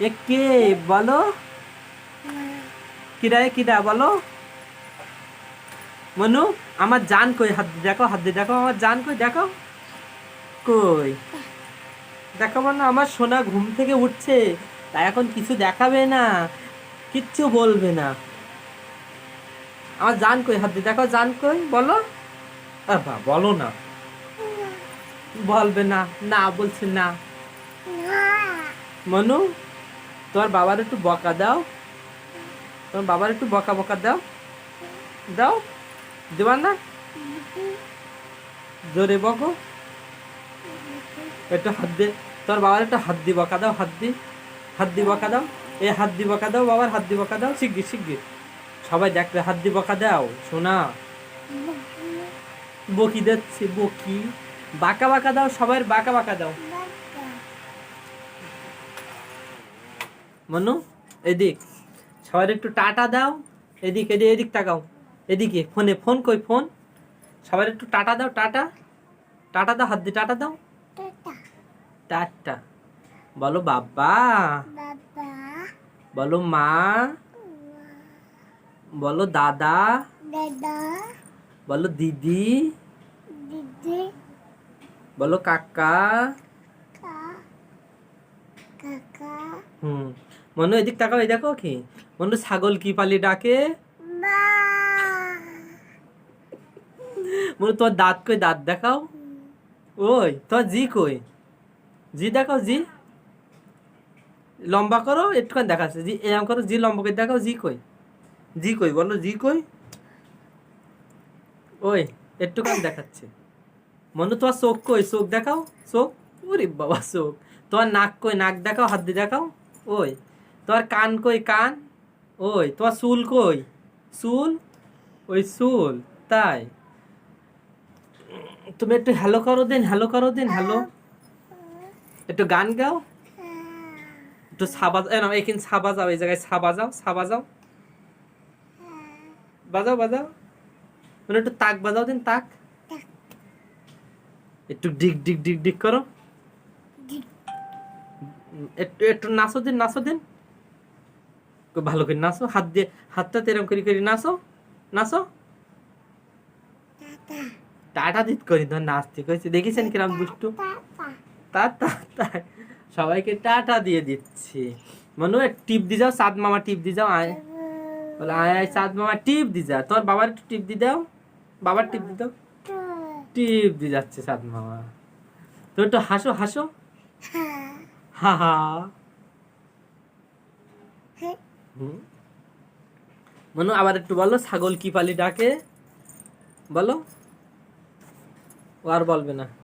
এ কে? বলো। কিরা কিরা? বলো। মনু, আমার জান কই? হাত দেখো, হাত দিয়ে দেখো, আমার জান কই? দেখো। কই? দেখো মানে আমার সোনা ঘুম থেকে উঠছে। তাই এখন কিছু দেখাবে না, কিচ্ছু বলবে না। আমার জান কই? হাত দিয়ে দেখো, জান কই? বলো। বা বলো না। বলবে না না বলছে না। মনু তোমার বাবার একটু বকা দাও। তোমার বাবার একটু বকা বকা দাও। দাও। দেবার না? জোরে বকো। একটু হাত দিয়ে তোমার বাবার একটু হাত দি বকা দাও, হাত দি হাত দি বকা দাও। এ হাত দি বকা দাও, বাবার হাত দি বকা দাও। শিগগির শিগগির। সবাই দেখবে হাত দি বকা দাও, শোনা। বকি দিচ্ছে, বকি। বাঁকা বাঁকা দাও, সবাই বাঁকা বাঁকা দাও। মনু এদিক। সবার একটু টাটা দাও এদিক এদিক এদিক তাকাও। এদিকে ফোনে ফোন কই ফোন? সবার একটু টাটা দাও টাটা। টাটা দাও হাত দিয়ে টাটা দাও। টাটা। বলো বাবা। বলো মা। বলো দাদা। বলো দিদি। বলো কাকা। হুম। মনু এদিক তাকাও এই দেখো কি? মনু ছাগল কি পালি ডাকে? মনু তোমার দাঁত কই? দাঁত দেখাও। ওই তোমার জি কই? জি দেখাও জি। লম্বা করো একটুখানি দেখাচ্ছে। জি এরকম করো জি লম্বা করে দেখাও জি কই? জি কই বলো জি কই? ওই একটুখানি দেখাচ্ছে। মনু তোমার চোখ কই? চোখ দেখাও চোখ? ওরে বাবা চোখ। তোমার নাক কই? নাক দেখাও হাত দিয়ে দেখাও। ওই তোমার কান কই কান? ওই তোমার চুল কই? চুল? ওই চুল তাই। তুমি একটু হ্যালো করো দিন হ্যালো করো দিন হ্যালো একটু গান গাও। একটু সাবা না এখানে সাবা যাও এই জায়গায় সাবা যাও সাবা যাও। বাজাও বাজাও। মানে একটু তাক বাজাও দিন তাক। একটু ডিগ ডিগ ডিগ ডিগ করো। একটু একটু নাচো দিন নাচো দিন। ভালো করে নাচো হাত দিয়ে হাতটা তেরম করে করে নাচো নাচো। টাটা। দিত করি ধর নাচতে কইছে দেখেছেন কিরম দুষ্টু? তা তা তা। সবাইকে টাটা দিয়ে দিচ্ছি। মনু এক টিপ দি যাও সাদ মামা টিপ দি যাও আয়। বলে আয় আয় সাদ মামা টিপ দি যা। তোর বাবার একটু টিপ দি দাও। বাবার টিপ দি দাও। টিপ দি যাচ্ছে সাদ মামা। তো একটু হাসো। হাসো হা হা। হুম। মনু আবার একটু বলো ছাগল কি পালি ডাকে? বলো। ও আর বলবে না।